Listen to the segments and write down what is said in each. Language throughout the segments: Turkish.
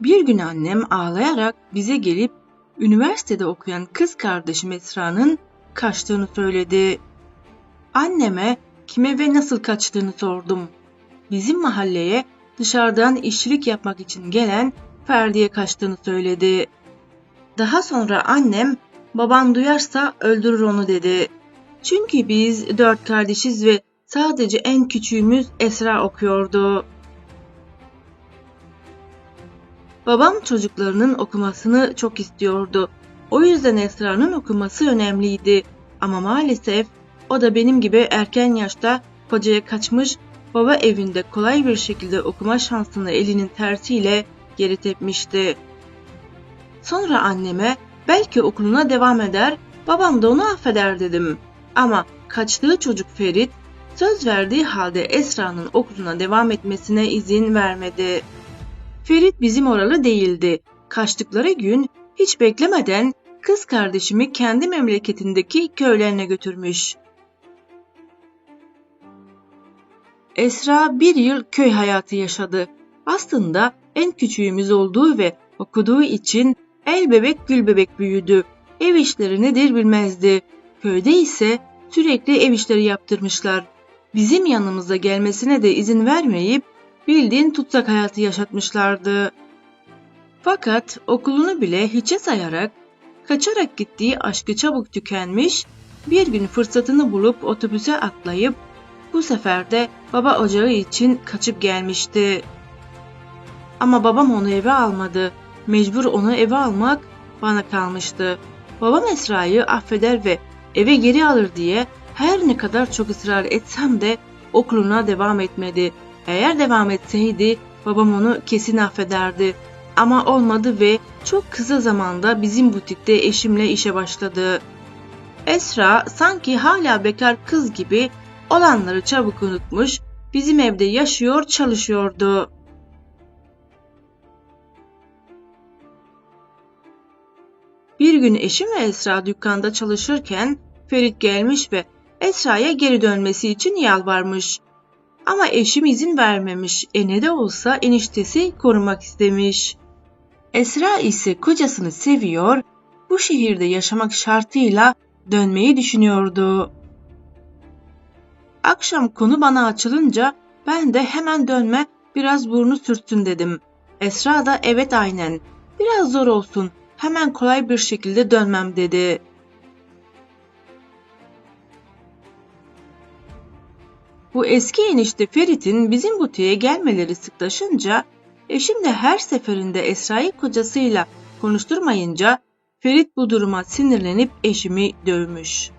Bir gün annem ağlayarak bize gelip üniversitede okuyan kız kardeşim Esra'nın kaçtığını söyledi. Anneme kime ve nasıl kaçtığını sordum. Bizim mahalleye dışarıdan işçilik yapmak için gelen Ferdi'ye kaçtığını söyledi. Daha sonra annem baban duyarsa öldürür onu dedi. Çünkü biz dört kardeşiz ve sadece en küçüğümüz Esra okuyordu. Babam çocuklarının okumasını çok istiyordu. O yüzden Esra'nın okuması önemliydi. Ama maalesef o da benim gibi erken yaşta kocaya kaçmış, baba evinde kolay bir şekilde okuma şansını elinin tersiyle geri tepmişti. Sonra anneme belki okuluna devam eder, babam da onu affeder dedim. Ama kaçtığı çocuk Ferit söz verdiği halde Esra'nın okuluna devam etmesine izin vermedi. Ferit bizim oralı değildi. Kaçtıkları gün hiç beklemeden kız kardeşimi kendi memleketindeki köylerine götürmüş. Esra bir yıl köy hayatı yaşadı. Aslında en küçüğümüz olduğu ve okuduğu için el bebek gül bebek büyüdü. Ev işleri nedir bilmezdi. Köyde ise sürekli ev işleri yaptırmışlar. Bizim yanımıza gelmesine de izin vermeyip bildiğin tutsak hayatı yaşatmışlardı. Fakat okulunu bile hiçe sayarak, kaçarak gittiği aşkı çabuk tükenmiş, bir gün fırsatını bulup otobüse atlayıp bu sefer de baba ocağı için kaçıp gelmişti. Ama babam onu eve almadı. Mecbur onu eve almak bana kalmıştı. Babam Esra'yı affeder ve eve geri alır diye her ne kadar çok ısrar etsem de okuluna devam etmedi. Eğer devam etseydi babam onu kesin affederdi. Ama olmadı ve çok kısa zamanda bizim butikte eşimle işe başladı. Esra sanki hala bekar kız gibi olanları çabuk unutmuş, bizim evde yaşıyor, çalışıyordu. Bir gün eşim ve Esra dükkanda çalışırken Ferit gelmiş ve Esra'ya geri dönmesi için yalvarmış. Ama eşim izin vermemiş. E ne de olsa eniştesi korumak istemiş. Esra ise kocasını seviyor, bu şehirde yaşamak şartıyla dönmeyi düşünüyordu. Akşam konu bana açılınca ben de hemen dönme biraz burnu sürtsün dedim. Esra da evet aynen. Biraz zor olsun. Hemen kolay bir şekilde dönmem dedi. Bu eski enişte Ferit'in bizim butiğe gelmeleri sıklaşınca eşim de her seferinde Esra'yı kocasıyla konuşturmayınca Ferit bu duruma sinirlenip eşimi dövmüş.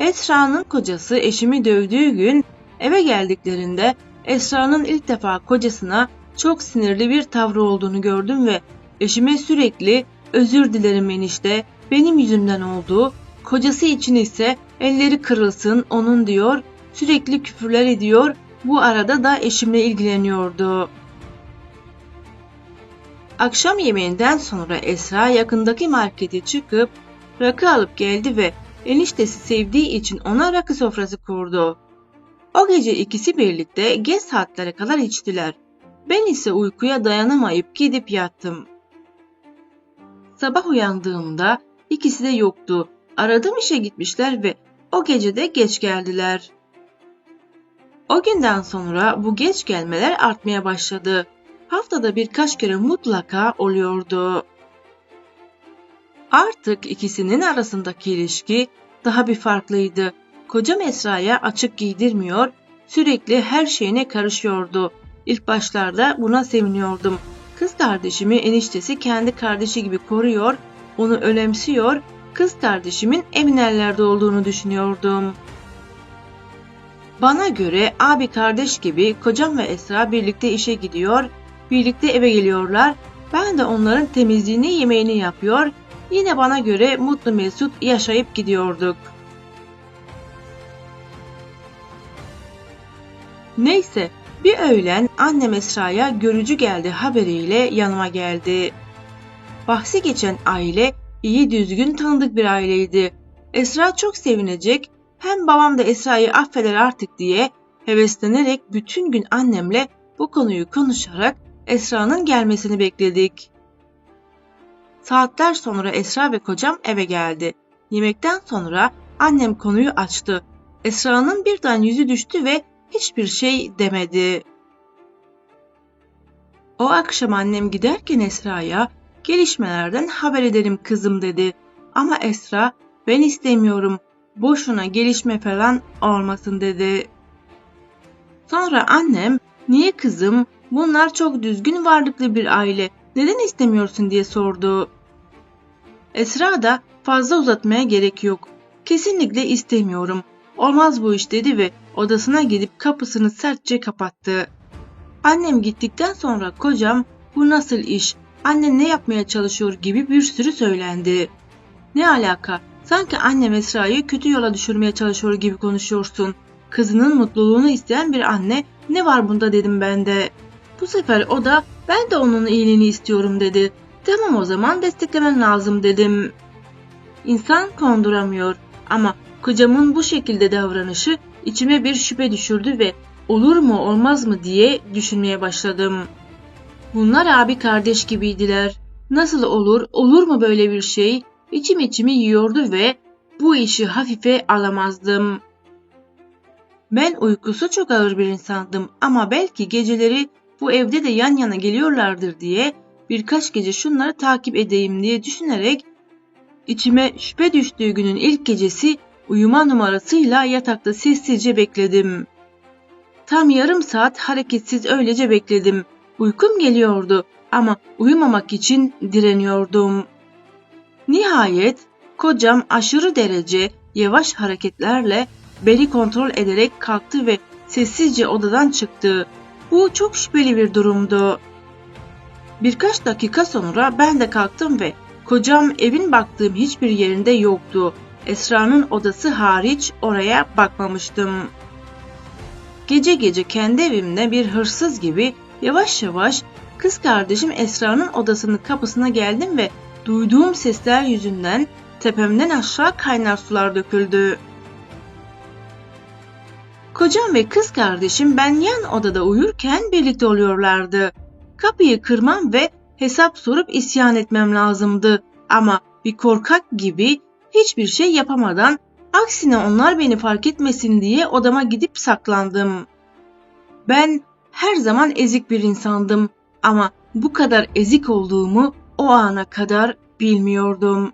Esra'nın kocası eşimi dövdüğü gün eve geldiklerinde Esra'nın ilk defa kocasına çok sinirli bir tavrı olduğunu gördüm ve eşime sürekli özür dilerim enişte benim yüzümden oldu, kocası için ise elleri kırılsın onun diyor, sürekli küfürler ediyor, bu arada da eşimle ilgileniyordu. Akşam yemeğinden sonra Esra yakındaki markete çıkıp rakı alıp geldi ve eniştesi sevdiği için ona rakı sofrası kurdu. O gece ikisi birlikte geç saatlere kadar içtiler. Ben ise uykuya dayanamayıp gidip yattım. Sabah uyandığımda ikisi de yoktu. Aradım işe gitmişler ve o gece de geç geldiler. O günden sonra bu geç gelmeler artmaya başladı. Haftada birkaç kere mutlaka oluyordu. Artık ikisinin arasındaki ilişki daha bir farklıydı. Kocam Esra'ya açık giydirmiyor, sürekli her şeyine karışıyordu. İlk başlarda buna seviniyordum. Kız kardeşimi eniştesi kendi kardeşi gibi koruyor, onu önemsiyor, kız kardeşimin emin ellerde olduğunu düşünüyordum. Bana göre abi kardeş gibi kocam ve Esra birlikte işe gidiyor, birlikte eve geliyorlar. Ben de onların temizliğini, yemeğini yapıyor. Yine bana göre mutlu mesut yaşayıp gidiyorduk. Neyse, bir öğlen annem Esra'ya görücü geldi haberiyle yanıma geldi. Bahsi geçen aile iyi düzgün tanıdık bir aileydi. Esra çok sevinecek, hem babam da Esra'yı affeder artık diye heveslenerek bütün gün annemle bu konuyu konuşarak Esra'nın gelmesini bekledik. Saatler sonra Esra ve kocam eve geldi. Yemekten sonra annem konuyu açtı. Esra'nın birden yüzü düştü ve hiçbir şey demedi. O akşam annem giderken Esra'ya gelişmelerden haber ederim kızım dedi. Ama Esra ben istemiyorum boşuna gelişme falan olmasın dedi. Sonra annem niye kızım bunlar çok düzgün varlıklı bir aile neden istemiyorsun diye sordu. Esra da fazla uzatmaya gerek yok. Kesinlikle istemiyorum. Olmaz bu iş dedi ve odasına gidip kapısını sertçe kapattı. Annem gittikten sonra kocam bu nasıl iş, annen ne yapmaya çalışıyor gibi bir sürü söylendi. Ne alaka, sanki annem Esra'yı kötü yola düşürmeye çalışıyor gibi konuşuyorsun. Kızının mutluluğunu isteyen bir anne ne var bunda dedim ben de. Bu sefer o da ben de onun iyiliğini istiyorum dedi. Tamam o zaman desteklemen lazım dedim. İnsan konduramıyor ama kocamın bu şekilde davranışı içime bir şüphe düşürdü ve olur mu olmaz mı diye düşünmeye başladım. Bunlar abi kardeş gibiydiler. Nasıl olur, olur mu böyle bir şey? İçim içimi yiyordu ve bu işi hafife alamazdım. Ben uykusu çok ağır bir insandım ama belki geceleri bu evde de yan yana geliyorlardır diye birkaç gece şunları takip edeyim diye düşünerek içime şüphe düştüğü günün ilk gecesi uyuma numarasıyla yatakta sessizce bekledim. Tam yarım saat hareketsiz öylece bekledim. Uykum geliyordu ama uyumamak için direniyordum. Nihayet kocam aşırı derece yavaş hareketlerle beni kontrol ederek kalktı ve sessizce odadan çıktı. Bu çok şüpheli bir durumdu. Birkaç dakika sonra ben de kalktım ve kocam evin baktığım hiçbir yerinde yoktu. Esra'nın odası hariç oraya bakmamıştım. Gece gece kendi evimde bir hırsız gibi yavaş yavaş kız kardeşim Esra'nın odasının kapısına geldim ve duyduğum sesler yüzünden tepemden aşağı kaynar sular döküldü. Kocam ve kız kardeşim ben yan odada uyurken birlikte oluyorlardı. Kapıyı kırmam ve hesap sorup isyan etmem lazımdı. Ama bir korkak gibi hiçbir şey yapamadan aksine onlar beni fark etmesin diye odama gidip saklandım. Ben her zaman ezik bir insandım ama bu kadar ezik olduğumu o ana kadar bilmiyordum.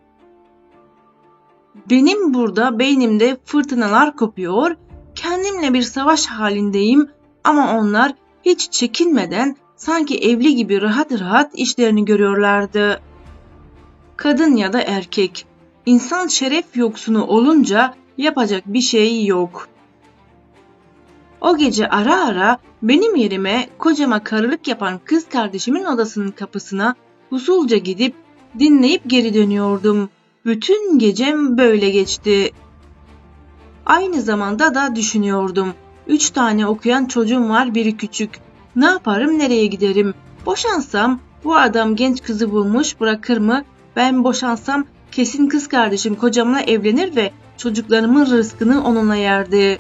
Benim burada beynimde fırtınalar kopuyor, kendimle bir savaş halindeyim ama onlar hiç çekinmeden sanki evli gibi rahat rahat işlerini görüyorlardı. Kadın ya da erkek, insan şeref yoksunu olunca yapacak bir şey yok. O gece ara ara benim yerime kocama karılık yapan kız kardeşimin odasının kapısına usulca gidip dinleyip geri dönüyordum. Bütün gecem böyle geçti. Aynı zamanda da düşünüyordum. Üç tane okuyan çocuğum var biri küçük. Ne yaparım nereye giderim? Boşansam bu adam genç kızı bulmuş bırakır mı? Ben boşansam kesin kız kardeşim kocamla evlenir ve çocuklarımın rızkını onunla yerdi.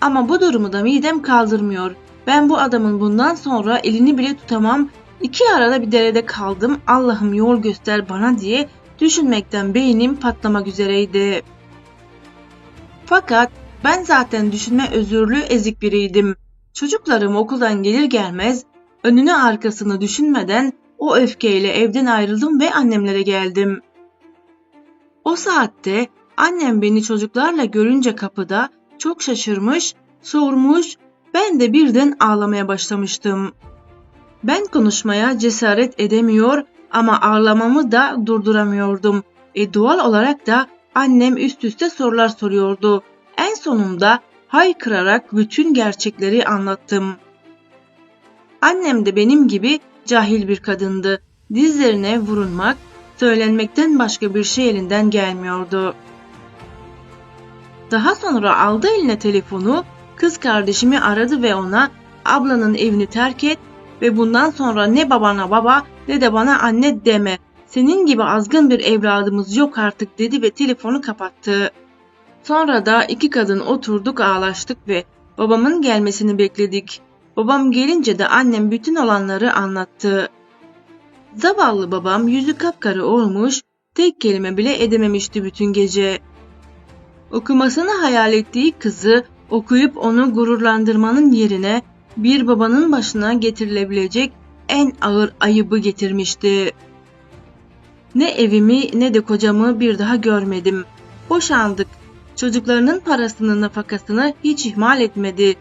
Ama bu durumu da midem kaldırmıyor. Ben bu adamın bundan sonra elini bile tutamam. İki arada bir derede kaldım. Allah'ım yol göster bana diye düşünmekten beynim patlamak üzereydi. Fakat ben zaten düşünme özürlü ezik biriydim. Çocuklarım okuldan gelir gelmez önünü arkasını düşünmeden o öfkeyle evden ayrıldım ve annemlere geldim. O saatte annem beni çocuklarla görünce kapıda çok şaşırmış, sormuş, ben de birden ağlamaya başlamıştım. Ben konuşmaya cesaret edemiyor ama ağlamamı da durduramıyordum. E doğal olarak da annem üst üste sorular soruyordu. En sonunda haykırarak bütün gerçekleri anlattım. Annem de benim gibi cahil bir kadındı. Dizlerine vurulmak, söylenmekten başka bir şey elinden gelmiyordu. Daha sonra aldı eline telefonu, kız kardeşimi aradı ve ona ablanın evini terk et ve bundan sonra ne babana baba ne de bana anne deme. Senin gibi azgın bir evladımız yok artık dedi ve telefonu kapattı. Sonra da iki kadın oturduk ağlaştık ve babamın gelmesini bekledik. Babam gelince de annem bütün olanları anlattı. Zavallı babam yüzü kapkara olmuş, tek kelime bile edememişti bütün gece. Okumasını hayal ettiği kızı okuyup onu gururlandırmanın yerine bir babanın başına getirilebilecek en ağır ayıbı getirmişti. Ne evimi ne de kocamı bir daha görmedim. Boşandık. Çocuklarının parasını nafakasını hiç ihmal etmedi.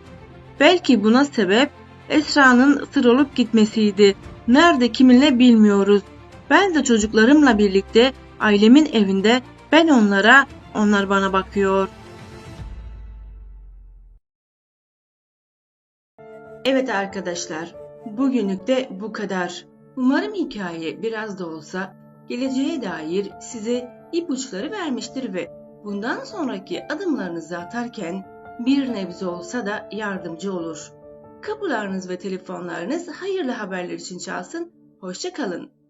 Belki buna sebep Esra'nın sır olup gitmesiydi. Nerede kiminle bilmiyoruz. Ben de çocuklarımla birlikte ailemin evinde ben onlara, onlar bana bakıyor. Evet arkadaşlar, bugünlük de bu kadar. Umarım hikaye biraz da olsa geleceğe dair size ipuçları vermiştir ve bundan sonraki adımlarınızı atarken bir nebze olsa da yardımcı olur. Kapılarınız ve telefonlarınız hayırlı haberler için çalsın. Hoşça kalın.